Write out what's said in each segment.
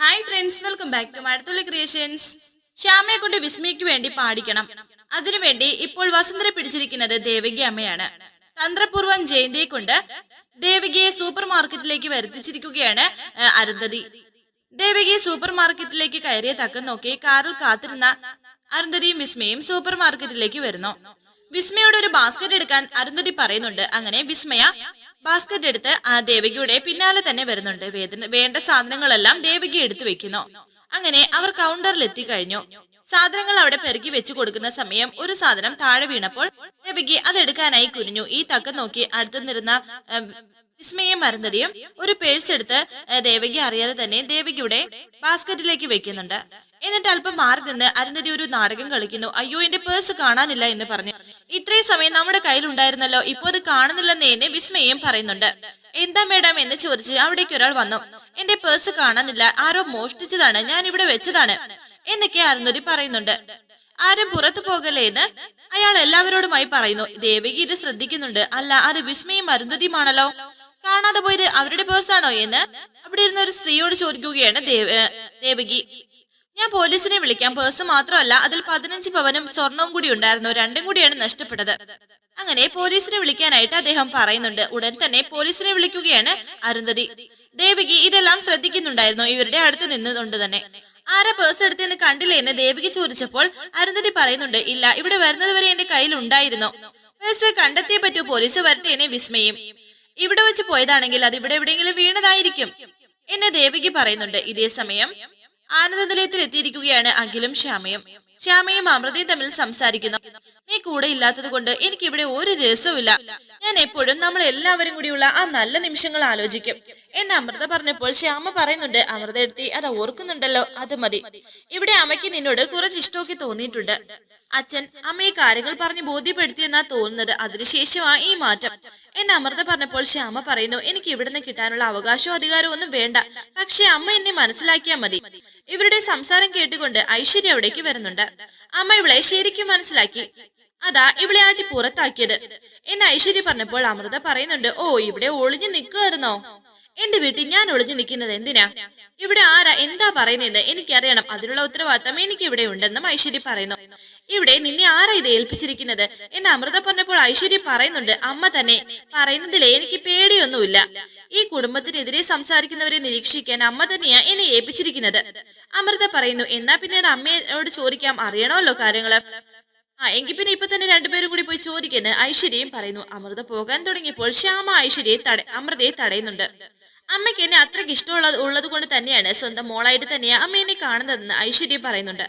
Hi friends welcome back to Mazhathulli creations ശ്യാമയെ കൊണ്ട് വിസ്മയ്ക്ക് വേണ്ടി പാടിക്കണം. അതിനുവേണ്ടി ഇപ്പോൾ വസുന്ധര പിടിച്ചിരിക്കുന്നത് ദേവകി അമ്മയാണ്. തന്ത്രപൂർവം ജയന്തിയെ കൊണ്ട് ദേവികയെ സൂപ്പർ മാർക്കറ്റിലേക്ക് വരുത്തിച്ചിരിക്കുകയാണ് അരുന്ധതി. ദേവികി സൂപ്പർ മാർക്കറ്റിലേക്ക് കയറിയ തക്കം നോക്കി കാറിൽ കാത്തിരുന്ന അരുന്ധതിയും വിസ്മയും സൂപ്പർ മാർക്കറ്റിലേക്ക് വരുന്നു. വിസ്മയോട് ഒരു ബാസ്ക്കറ്റ് എടുക്കാൻ അരുന്ധതി പറയുന്നുണ്ട്. അങ്ങനെ വിസ്മയ ബാസ്ക്കറ്റ് എടുത്ത് ആ ദേവികയുടെ പിന്നാലെ തന്നെ വരുന്നുണ്ട്. വേദന വേണ്ട സാധനങ്ങളെല്ലാം ദേവിക എടുത്തു വെക്കുന്നു. അങ്ങനെ അവർ കൗണ്ടറിൽ എത്തി കഴിഞ്ഞു. സാധനങ്ങൾ അവിടെ പെറുക്കി വെച്ചു കൊടുക്കുന്ന സമയം ഒരു സാധനം താഴെ വീണപ്പോൾ ദേവികി അതെടുക്കാനായി കുനിഞ്ഞു. ഈ തക്കം നോക്കി അടുത്ത് നിന്നിരുന്ന വിസ്മയം മരുന്നതിയും ഒരു പേഴ്സ് എടുത്ത് ദേവകി അറിയാതെ തന്നെ ദേവകിയുടെ ബാസ്ക്കറ്റിലേക്ക് വെക്കുന്നുണ്ട്. എന്നിട്ട് അല്പം മാറി നിന്ന് അരുന്ധതി ഒരു നാടകം കളിക്കുന്നു. അയ്യോ എന്റെ പേഴ്സ് കാണാനില്ല എന്ന് പറഞ്ഞു. ഇത്രയും സമയം നമ്മുടെ കയ്യിലുണ്ടായിരുന്നല്ലോ. ഇപ്പോ അത് കാണുന്നില്ലെന്ന് എന്നെ വിസ്മയം പറയുന്നുണ്ട്. എന്താ മേഡം എന്ന് ചോദിച്ച് അവിടേക്ക് ഒരാൾ വന്നു. എന്റെ പേഴ്സ് കാണാനില്ല. ആരോ മോഷ്ടിച്ചതാണ്. ഞാൻ ഇവിടെ വെച്ചതാണ്. എന്നൊക്കെ അരുന്ധതി പറയുന്നുണ്ട്. ആരും പുറത്തു പോകലേ എന്ന്? അയാൾ എല്ലാവരോടുമായി പറയുന്നു. ദേവകി ഇത് ശ്രദ്ധിക്കുന്നുണ്ട്. അല്ല അത് വിസ്മയും അരുന്ധതിയുമാണല്ലോ. കാണാതെ പോയത് അവരുടെ പേഴ്സാണോ എന്ന്? അവിടെ ഇരുന്ന ഒരു സ്ത്രീയോട് ചോദിക്കുകയാണ് ദേവകി. ഞാൻ പോലീസിനെ വിളിക്കാം. പേഴ്സ് മാത്രമല്ല അതിൽ പതിനഞ്ച് പവനും സ്വർണവും കൂടി ഉണ്ടായിരുന്നു. രണ്ടും കൂടിയാണ് നഷ്ടപ്പെട്ടത്. അങ്ങനെ പോലീസിനെ വിളിക്കാനായിട്ട് അദ്ദേഹം പറയുന്നുണ്ട്. ഉടൻ തന്നെ പോലീസിനെ വിളിക്കുകയാണ് അരുന്ധതി. ദേവികി ഇതെല്ലാം ശ്രദ്ധിക്കുന്നുണ്ടായിരുന്നു. ഇവരുടെ അടുത്ത് നിന്നുകൊണ്ട് തന്നെ. ആരാ പേഴ്സ് എടുത്തെന്ന് കണ്ടില്ലേ എന്ന് ദേവികി ചോദിച്ചപ്പോൾ അരുന്ധതി പറയുന്നുണ്ട് ഇല്ല ഇവിടെ വരുന്നത് വരെ എന്റെ കയ്യിൽ ഉണ്ടായിരുന്നു. പേഴ്സ് കണ്ടെത്തിയേ പറ്റൂ. പോലീസ് വരട്ടെ എന്നെ വിസ്മയും. ഇവിടെ വെച്ച് പോയതാണെങ്കിൽ അത് ഇവിടെ എവിടെയെങ്കിലും വീണതായിരിക്കും എന്ന് ദേവികി പറയുന്നുണ്ട്. ഇതേ സമയം ആനന്ദ നിലയത്തിൽ എത്തിയിരിക്കുകയാണ് അഖിലും ശ്യാമയും. ശ്യാമയും അമൃതയും തമ്മിൽ സംസാരിക്കുന്നു. നീ കൂടെ ഇല്ലാത്തത് കൊണ്ട് എനിക്ക് ഇവിടെ ഒരു രസവുമില്ല. ഞാൻ എപ്പോഴും നമ്മൾ എല്ലാവരും കൂടിയുള്ള ആ നല്ല നിമിഷങ്ങൾ ആലോചിക്കും. എന്ന് അമൃത പറഞ്ഞപ്പോൾ ശ്യാമ പറയുന്നുണ്ട് അമൃത എടുത്തി അത് ഓർക്കുന്നുണ്ടല്ലോ അത് മതി. ഇവിടെ അമ്മയ്ക്ക് നിന്നോട് കുറച്ച് ഇഷ്ടമൊക്കെ തോന്നിയിട്ടുണ്ട്. അച്ഛൻ അമ്മയെ കാര്യങ്ങൾ പറഞ്ഞ് ബോധ്യപ്പെടുത്തിയെന്നാ തോന്നുന്നത്. അതിനുശേഷമാ ഈ മാറ്റം. എന്ന് അമൃത പറഞ്ഞപ്പോൾ ശ്യാമ പറയുന്നു എനിക്ക് ഇവിടുന്ന് കിട്ടാനുള്ള അവകാശവും അധികാരവും ഒന്നും വേണ്ട. പക്ഷെ അമ്മ എന്നെ മനസ്സിലാക്കിയാൽ മതി. ഇവരുടെ സംസാരം കേട്ടുകൊണ്ട് ഐശ്വര്യ അവിടേക്ക് വരുന്നുണ്ട്. അമ്മ ഇവളെ ശരിക്കും മനസ്സിലാക്കി. അതാ ഇവിടെ ആട്ടി പുറത്താക്കിയത്. എന്ന് ഐശ്വര്യ പറഞ്ഞപ്പോൾ അമൃത പറയുന്നുണ്ട് ഓ ഇവിടെ ഒളിഞ്ഞു നിൽക്കുമായിരുന്നോ എന്റെ വീട്ടിൽ ഞാൻ ഒളിഞ്ഞു നിൽക്കുന്നത് എന്തിനാ? ഇവിടെ ആരാ? എന്താ പറയുന്നത് എനിക്കറിയണം. അതിനുള്ള ഉത്തരവാദിത്തം എനിക്ക് ഇവിടെ ഉണ്ടെന്നും ഐശ്വര്യ പറയുന്നു. ഇവിടെ നിന്നെ ആരാ ഇത് ഏൽപ്പിച്ചിരിക്കുന്നത്? എന്ന് അമൃത പറഞ്ഞപ്പോൾ ഐശ്വര്യ പറയുന്നുണ്ട് അമ്മ തന്നെ. പറയുന്നതിലെ എനിക്ക് പേടിയൊന്നുമില്ല. ഈ കുടുംബത്തിനെതിരെ സംസാരിക്കുന്നവരെ നിരീക്ഷിക്കാൻ അമ്മ തന്നെയാ എന്നെ ഏൽപ്പിച്ചിരിക്കുന്നത്. അമൃത പറയുന്നു എന്നാ പിന്നെ അമ്മയോട് ചോദിക്കാം. അറിയണമല്ലോ കാര്യങ്ങൾ. ആ എങ്കിൽ പിന്നെ ഇപ്പൊ തന്നെ രണ്ടുപേരും കൂടി പോയി ചോദിക്കുന്നു. ഐശ്വര്യയും പറയുന്നു അമൃത പോകാൻ തുടങ്ങിയപ്പോൾ ശ്യാമ ഐശ്വര്യയെ തട അമൃതയെ തടയുന്നുണ്ട്. അമ്മയ്ക്ക് എന്നെ അത്രയ്ക്ക് ഇഷ്ടമുള്ളത് ഉള്ളത് കൊണ്ട് തന്നെയാണ് സ്വന്തം മോളായിട്ട് തന്നെയാണ് അമ്മ എന്നെ കാണുന്നതെന്ന് ഐശ്വര്യ പറയുന്നുണ്ട്.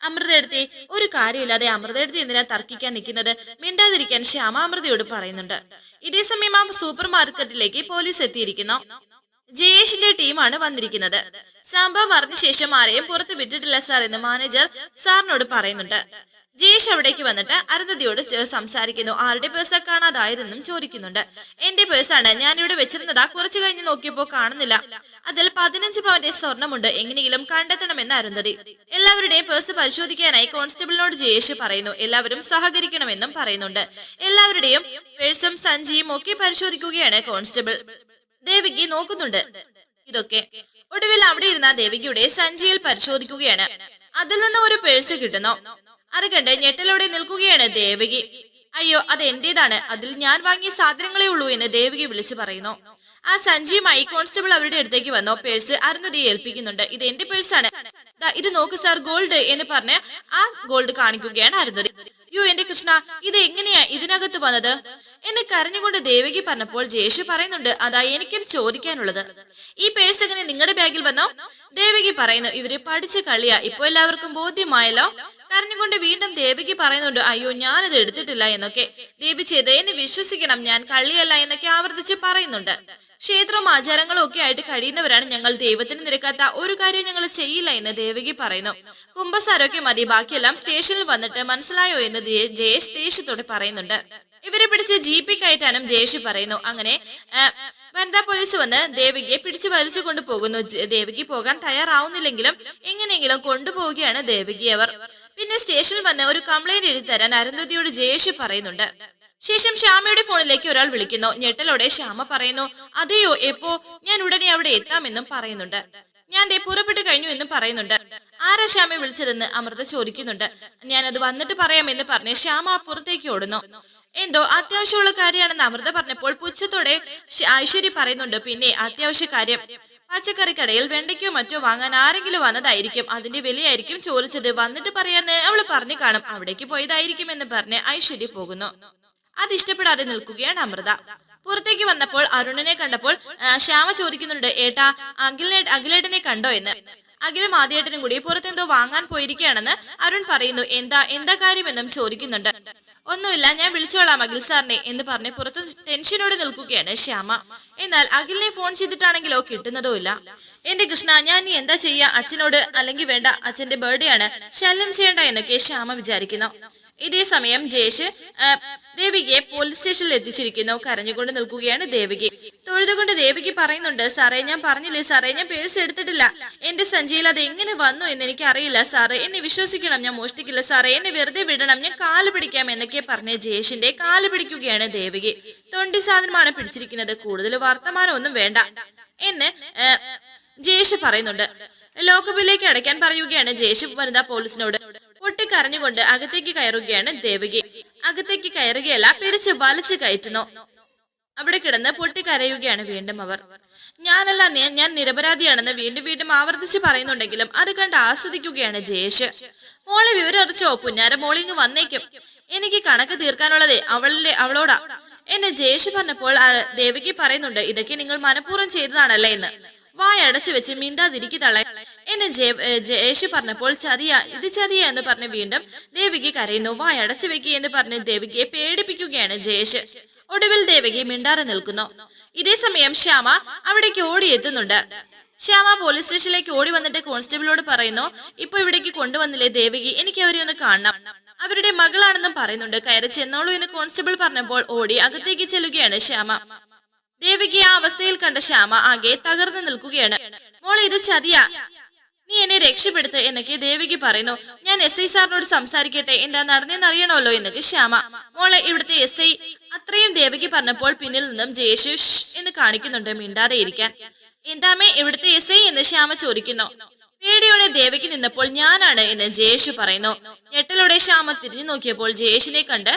അമൃത എടുത്തി ഒരു കാര്യമില്ലാതെ അമൃത എടുത്തി എന്തിനാ തർക്കിക്കാൻ നിൽക്കുന്നത്? മിണ്ടാതിരിക്കാൻ ശ്യാമ അമൃതയോട് പറയുന്നുണ്ട്. ഇതേസമയം ആ സൂപ്പർ മാർക്കറ്റിലേക്ക് പോലീസ് എത്തിയിരിക്കുന്നു. ജയേഷിന്റെ ടീമാണ് വന്നിരിക്കുന്നത്. സംഭവം അറിഞ്ഞ ശേഷം ആരെയും പുറത്ത് വിട്ടിട്ടില്ല സാർ എന്ന് മാനേജർ സാറിനോട് പറയുന്നുണ്ട്. ജയേഷ് അവിടേക്ക് വന്നിട്ട് അരുന്ധതിയോട് സംസാരിക്കുന്നു. ആരുടെ പേഴ്സാ കാണാതായതെന്നും ചോദിക്കുന്നുണ്ട്. എന്റെ പേഴ്സാണ് ഞാൻ ഇവിടെ വെച്ചിരുന്നതാ. കുറച്ചു കഴിഞ്ഞ് നോക്കിയപ്പോ കാണുന്നില്ല. അതിൽ പതിനഞ്ച് പവന്റെ സ്വർണമുണ്ട്. എങ്ങനെയെങ്കിലും കണ്ടെത്തണമെന്ന് അരുന്ധതി. എല്ലാവരുടെയും പേഴ്സ് പരിശോധിക്കാനായി കോൺസ്റ്റബിളിനോട് ജയേഷ് പറയുന്നു. എല്ലാവരും സഹകരിക്കണമെന്നും പറയുന്നുണ്ട്. എല്ലാവരുടെയും പേഴ്സും സഞ്ചിയും ഒക്കെ പരിശോധിക്കുകയാണ് കോൺസ്റ്റബിൾ. ദേവികി നോക്കുന്നുണ്ട്. ഇതൊക്കെ. ഒടുവിൽ അവിടെ ഇരുന്ന ദേവികയുടെ സഞ്ചിയിൽ പരിശോധിക്കുകയാണ്. അതിൽ നിന്ന് ഒരു പേഴ്സ് കിട്ടുന്നു. അത് ഞെട്ടലോടെ നിൽക്കുകയാണ് ദേവകി. അയ്യോ അത് എന്റേതാണ് അതിൽ ഞാൻ വാങ്ങിയ സാധനങ്ങളേ ഉള്ളൂ എന്ന് ദേവകി വിളിച്ചു പറയുന്നു. ആ സഞ്ചിയുമായി കോൺസ്റ്റബിൾ അവരുടെ അടുത്തേക്ക് വന്നോ. പേഴ്സ് അരുന്ധതിയെ ഏൽപ്പിക്കുന്നുണ്ട്. ഇത് എന്റെ പേഴ്സാണ്. ഇത് നോക്ക് സാർ ഗോൾഡ് എന്ന് പറഞ്ഞ് ആ ഗോൾഡ് കാണിക്കുകയാണ് അരുന്ധതി. യോ എന്റെ കൃഷ്ണ ഇത് എങ്ങനെയാ ഇതിനകത്ത് വന്നത്? എന്ന് കരഞ്ഞുകൊണ്ട് ദേവകി പറഞ്ഞപ്പോൾ ജയേഷ് പറയുന്നുണ്ട് അതാ എനിക്കും ചോദിക്കാനുള്ളത്. ഈ പേഴ്സ് എങ്ങനെ നിങ്ങളുടെ ബാഗിൽ വന്നോ? ദേവകി പറയുന്നു ഇവർ പഠിച്ച കളിയാ. ഇപ്പൊ എല്ലാവർക്കും ബോധ്യമായല്ലോ. കരഞ്ഞുകൊണ്ട് വീണ്ടും ദേവിക്ക് പറയുന്നുണ്ട് അയ്യോ ഞാനത് എടുത്തിട്ടില്ല എന്നൊക്കെ. ദേവി ചെയ്ത് എന്നെ വിശ്വസിക്കണം ഞാൻ കള്ളിയല്ല എന്നൊക്കെ ആവർത്തിച്ച് പറയുന്നുണ്ട്. ക്ഷേത്രവും ആചാരങ്ങളും ഒക്കെ ആയിട്ട് കഴിയുന്നവരാണ് ഞങ്ങൾ. ദൈവത്തിന് നിരക്കാത്ത ഒരു കാര്യം ഞങ്ങൾ ചെയ്യില്ല എന്ന് ദേവകി പറയുന്നു. കുംഭസാരമൊക്കെ മതി ബാക്കിയെല്ലാം സ്റ്റേഷനിൽ വന്നിട്ട് മനസ്സിലായോ എന്ന് ജയേഷ് ദേഷ്യത്തോടെ പറയുന്നുണ്ട്. ഇവരെ പിടിച്ച് ജിപി കയറ്റാനും ജയേഷ് പറയുന്നു. അങ്ങനെ വനിതാ പോലീസ് വന്ന് ദേവികയെ പിടിച്ചു വലിച്ചു കൊണ്ടുപോകുന്നു. ദേവികി പോകാൻ തയ്യാറാവുന്നില്ലെങ്കിലും എങ്ങനെയെങ്കിലും കൊണ്ടുപോവുകയാണ് ദേവികി അവർ. പിന്നെ സ്റ്റേഷനിൽ വന്ന് ഒരു കംപ്ലൈന്റ് എഴുതി തരാൻ അരുന്ധതിയോട് ജയേഷ് പറയുന്നുണ്ട്. ശേഷം ശ്യാമയുടെ ഫോണിലേക്ക് ഒരാൾ വിളിക്കുന്നു. ഞെട്ടലോടെ ശ്യാമ പറയുന്നു അതെയോ എപ്പോ? ഞാൻ ഉടനെ അവിടെ എത്താമെന്നും പറയുന്നുണ്ട്. ഞാൻ ദേ പുറപ്പെട്ടു കഴിഞ്ഞു എന്നും പറയുന്നുണ്ട്. ആരാ ശ്യാമെ വിളിച്ചതെന്ന് അമൃത ചോദിക്കുന്നുണ്ട്. ഞാനത് വന്നിട്ട് പറയാമെന്ന് പറഞ്ഞ് ശ്യാമ പുറത്തേക്ക് ഓടുന്നു. എന്തോ അത്യാവശ്യമുള്ള കാര്യമാണെന്ന് അമൃത പറഞ്ഞപ്പോൾ പുച്ഛത്തോടെ ഐശ്വര്യ പറയുന്നുണ്ട് പിന്നെ അത്യാവശ്യ കാര്യം പച്ചക്കറി കടയിൽ വെണ്ടയ്ക്കോ മറ്റോ വാങ്ങാൻ ആരെങ്കിലും വന്നതായിരിക്കും. അതിന്റെ വിലയായിരിക്കും ചോദിച്ചത്. വന്നിട്ട് പറയാന്ന് അവൾ പറഞ്ഞു കാണും. അവിടേക്ക് പോയതായിരിക്കും എന്ന് പറഞ്ഞ് ഐശ്വര്യ പോകുന്നു. അത് ഇഷ്ടപ്പെടാതെ നിൽക്കുകയാണ് അമൃത. പുറത്തേക്ക് വന്നപ്പോൾ അരുണിനെ കണ്ടപ്പോൾ ശ്യാമ ചോദിക്കുന്നുണ്ട് ഏട്ടാ അഖിലേ അഖിലേട്ടനെ കണ്ടോ എന്ന്? അഖിലും ആദ്യേട്ടനും കൂടി പുറത്തെന്തോ വാങ്ങാൻ പോയിരിക്കുകയാണെന്ന് അരുൺ പറയുന്നു. എന്താ എന്താ കാര്യമെന്നും ചോദിക്കുന്നുണ്ട്. ഒന്നുമില്ല ഞാൻ വിളിച്ചോളാം അഖിൽ സാറിനെ എന്ന് പറഞ്ഞ് പുറത്ത് ടെൻഷനോടെ നിൽക്കുകയാണ് ശ്യാമ. എന്നാൽ അഖിലിനെ ഫോൺ ചെയ്തിട്ടാണെങ്കിലോ കിട്ടുന്നതോ ഇല്ല. എന്റെ കൃഷ്ണ ഞാൻ ഇനി എന്താ ചെയ്യാ? അച്ഛനോട് അല്ലെങ്കിൽ വേണ്ട അച്ഛന്റെ ബർത്ത്ഡേ ആണ്. ശല്യം ചെയ്യണ്ട എന്നൊക്കെ ശ്യാമ വിചാരിക്കുന്നു. ഇതേ സമയം ജയേഷ് ദേവികയെ പോലീസ് സ്റ്റേഷനിൽ എത്തിച്ചിരിക്കുന്നു. കരഞ്ഞുകൊണ്ട് നിൽക്കുകയാണ് ദേവികി. തൊഴുതുകൊണ്ട് ദേവികി പറയുന്നുണ്ട് സാറേ ഞാൻ പറഞ്ഞില്ലേ സാറേ ഞാൻ പേഴ്സ് എടുത്തിട്ടില്ല. എന്റെ സഞ്ചിയിൽ അത് എങ്ങനെ വന്നു എന്ന് എനിക്ക് അറിയില്ല സാറേ. എന്നെ വിശ്വസിക്കണം ഞാൻ മോഷ്ടിക്കില്ല സാറേ. എന്നെ വെറുതെ വിടണം ഞാൻ കാൽ പിടിക്കാം എന്നൊക്കെ പറഞ്ഞ് ജയേഷിന്റെ കാൽ പിടിക്കുകയാണ് ദേവികി. തൊണ്ടി സാധനമാണ് പിടിച്ചിരിക്കുന്നത്. കൂടുതൽ വർത്തമാനമൊന്നും വേണ്ട എന്ന് ജയേഷ് പറയുന്നുണ്ട്. ലോക്കപ്പിലേക്ക് അടയ്ക്കാൻ പറയുകയാണ് ജയേഷ് വനിതാ പോലീസിനോട് പൊട്ടിക്കരഞ്ഞുകൊണ്ട് അകത്തേക്ക് കയറുകയാണ് ദേവകി. അകത്തേക്ക് കയറുകയല്ല പിടിച്ച് വലിച്ചു കയറ്റുന്നു. അവിടെ കിടന്ന് പൊട്ടിക്കരയുകയാണ് വീണ്ടും അവർ. ഞാനല്ല ഞാൻ നിരപരാധിയാണെന്ന് വീണ്ടും വീണ്ടും ആവർത്തിച്ച് പറയുന്നുണ്ടെങ്കിലും അത് കണ്ട് ആസ്വദിക്കുകയാണ് ജയേഷ്. മോളെ വിവരം അറിച്ചോ പുന്നാര മോളിങ് വന്നേക്കും. എനിക്ക് കണക്ക് തീർക്കാനുള്ളതേ അവളിലെ അവളോടാ. എന്നെ ജയേഷ് പറഞ്ഞപ്പോൾ ദേവകി പറയുന്നുണ്ട് ഇതൊക്കെ നിങ്ങൾ മനഃപൂർവം ചെയ്തതാണല്ലേ എന്ന്. വായ അടച്ചു വെച്ച് മിണ്ടാതിരിക്കി തള്ളെ. എന്നെ ജയേഷ് പറഞ്ഞപ്പോൾ ചതിയ ഇത് ചതിയ എന്ന് പറഞ്ഞ് വീണ്ടും ദേവികി കരയുന്നു. വായ അടച്ചു വെക്കി എന്ന് പറഞ്ഞ് ദേവികയെ പേടിപ്പിക്കുകയാണ് ജയേഷ് ഒടുവിൽ ദേവികി മിണ്ടാതെ നിൽക്കുന്നു. ഇതേ സമയം ശ്യാമ അവിടേക്ക് ഓടിയെത്തുന്നുണ്ട്. ശ്യാമ പോലീസ് സ്റ്റേഷനിലേക്ക് ഓടി വന്നിട്ട് കോൺസ്റ്റബിളോട് പറയുന്നു ഇപ്പൊ ഇവിടേക്ക് കൊണ്ടുവന്നില്ലേ ദേവികി? എനിക്ക് അവരെ ഒന്ന് കാണണം. അവരുടെ മകളാണെന്നും പറയുന്നുണ്ട്. കയറി ചെന്നോളൂ എന്ന് കോൺസ്റ്റബിൾ പറഞ്ഞപ്പോൾ ഓടി അകത്തേക്ക് ചെല്ലുകയാണ് ശ്യാമ. ദേവികി ആ അവസ്ഥയിൽ കണ്ട ശ്യാമ ആകെ തകർന്നു നിൽക്കുകയാണ്. മോളെ ഇത് ചതിയാ. നീ എന്നെ രക്ഷപ്പെടുത്ത് എന്നൊക്കെ ദേവികി പറയുന്നു. ഞാൻ എസ് ഐ സാറിനോട് സംസാരിക്കട്ടെ. എന്താ നടന്നെന്ന് അറിയണമല്ലോ എന്നൊക്കെ ശ്യാമ. മോളെ ഇവിടുത്തെ എസ് ഐ അത്രയും ദേവകി പറഞ്ഞപ്പോൾ പിന്നിൽ നിന്നും ജയേഷു എന്ന് കാണിക്കുന്നുണ്ട് മിണ്ടാതെ ഇരിക്കാൻ. എന്താമേ ഇവിടുത്തെ എസ് ഐ എന്ന് ശ്യാമ ചോദിക്കുന്നു. പേടിയോടെ ദേവകി നിന്നപ്പോൾ ഞാനാണ് എന്ന് ജയേഷു പറയുന്നു. ഞെട്ടലോടെ ശ്യാമ തിരിഞ്ഞു നോക്കിയപ്പോൾ ജയേഷിനെ കണ്ട്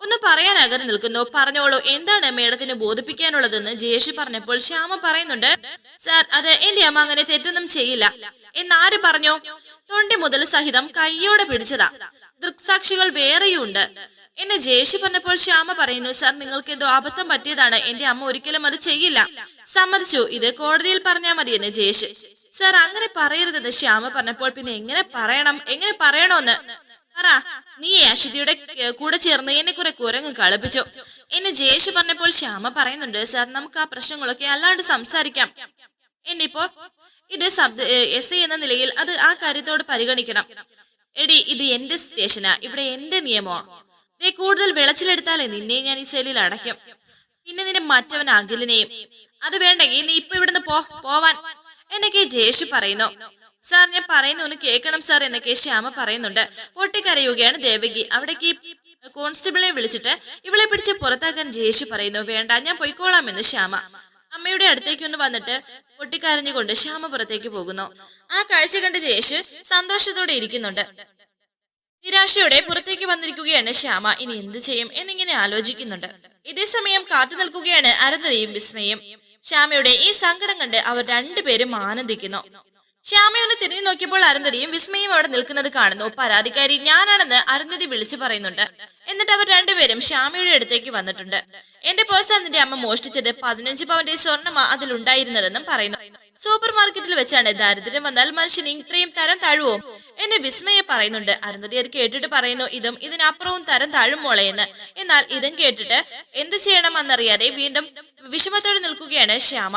ഒന്ന് പറയാൻ അകറി നിൽക്കുന്നു. പറഞ്ഞോളൂ എന്താണ് മേഡത്തിന് ബോധിപ്പിക്കാനുള്ളതെന്ന് ജയേഷ് പറഞ്ഞപ്പോൾ ശ്യാമ പറയുന്നുണ്ട് സാർ അത് എന്റെ അമ്മ അങ്ങനെ തെറ്റൊന്നും ചെയ്യില്ല. എന്നാര് പറഞ്ഞു? തൊണ്ടി മുതൽ സഹിതം കയ്യോടെ പിടിച്ചതാ. ദൃക്സാക്ഷികൾ വേറെയുണ്ട്. എന്നെ ജയേഷ് പറഞ്ഞപ്പോൾ ശ്യാമ പറയുന്നു സാർ നിങ്ങൾക്ക് എന്തോ അബദ്ധം പറ്റിയതാണ്. എന്റെ അമ്മ ഒരിക്കലും അത് ചെയ്യില്ല. സമ്മതിച്ചു. ഇത് കോടതിയിൽ പറഞ്ഞാൽ മതിയെന്ന് ജയേഷ്. സാർ അങ്ങനെ പറയരുതെന്ന് ശ്യാമ പറഞ്ഞപ്പോൾ പിന്നെ എങ്ങനെ പറയണം? എങ്ങനെ പറയണോന്ന്? പറ. നീ അശ്വതിയുടെ കൂടെ ചേർന്ന് എന്നെ കുറെ കുരങ്ങ് കളിപ്പിച്ചു. എന്നെ ജയേഷ് പറഞ്ഞപ്പോൾ ശ്യാമ പറയുന്നുണ്ട് സാർ നമുക്ക് ആ പ്രശ്നങ്ങളൊക്കെ അല്ലാണ്ട് സംസാരിക്കാം. എന്നിപ്പോ ഇത് എസ് എന്ന നിലയിൽ അത് ആ കാര്യത്തോട് പരിഗണിക്കണം. എടി ഇത് എന്റെ സ്റ്റേഷനാ. ഇവിടെ എന്റെ നിയമോ നീ കൂടുതൽ വിളച്ചിലെടുത്താലേ നിന്നെ ഞാൻ ഈ സെല്ലിൽ അടയ്ക്കും. പിന്നെ നിന്റെ മറ്റവൻ അഖിലിനെയും. അത് വേണ്ടെങ്കിൽ നീ ഇപ്പൊ ഇവിടുന്ന് പോവാൻ. എന്നൊക്കെ ജയേഷ് പറയുന്നു. സാർ ഞാൻ പറയുന്ന ഒന്ന് കേൾക്കണം സാർ എന്നൊക്കെ ശ്യാമ പറയുന്നുണ്ട്. പൊട്ടിക്കരയുകയാണ് ദേവകി. അവിടേക്ക് കോൺസ്റ്റബിളെ വിളിച്ചിട്ട് ഇവളെ പിടിച്ച് പുറത്താക്കാൻ ജയേഷ് പറയുന്നു. വേണ്ട ഞാൻ പൊയ്ക്കോളാം എന്ന് ശ്യാമ. അമ്മയുടെ അടുത്തേക്ക് ഒന്ന് വന്നിട്ട് പൊട്ടിക്കരഞ്ഞുകൊണ്ട് ശ്യാമ പുറത്തേക്ക് പോകുന്നു. ആ കാഴ്ച കണ്ട് ജയേഷ് സന്തോഷത്തോടെ ഇരിക്കുന്നുണ്ട്. നിരാശയോടെ പുറത്തേക്ക് വന്നിരിക്കുകയാണ് ശ്യാമ. ഇനി എന്ത് ചെയ്യും എന്നിങ്ങനെ ആലോചിക്കുന്നുണ്ട്. ഇതേ സമയം കാത്തു നിൽക്കുകയാണ് അരുന്ധതിയും വിസ്മയും. ശ്യാമയുടെ ഈ സങ്കടം കണ്ട് അവർ രണ്ടുപേരും ആനന്ദിക്കുന്നു. ശ്യാമയൊന്ന് തിരിഞ്ഞു നോക്കിയപ്പോൾ അരുന്ധതിയും വിസ്മയും അവിടെ നിൽക്കുന്നത് കാണുന്നു. പരാതിക്കാരി ഞാനാണെന്ന് അരുന്ധതി വിളിച്ചു പറയുന്നുണ്ട്. എന്നിട്ട് അവർ രണ്ടുപേരും ശ്യാമയുടെ അടുത്തേക്ക് വന്നിട്ടുണ്ട്. എന്റെ പേഴ്സ് അതിന്റെ അമ്മ മോഷ്ടിച്ചത്. പതിനഞ്ച് പവന്റെ സ്വർണമാ അതിലുണ്ടായിരുന്നതെന്നും പറയുന്നു. സൂപ്പർ മാർക്കറ്റിൽ വെച്ചാണ്. ദാരിദ്ര്യം വന്നാൽ മനുഷ്യൻ ഇത്രയും തരം താഴുവോ? എന്നെ വിസ്മയെ പറയുന്നുണ്ട്. അരുന്ധതി അത് കേട്ടിട്ട് പറയുന്നു ഇതും ഇതിനപ്പുറവും തരം താഴും മോളെ എന്ന്. എന്നാൽ ഇതും കേട്ടിട്ട് എന്ത് ചെയ്യണമെന്നറിയാതെ വീണ്ടും വിഷമത്തോടെ നിൽക്കുകയാണ് ശ്യാമ.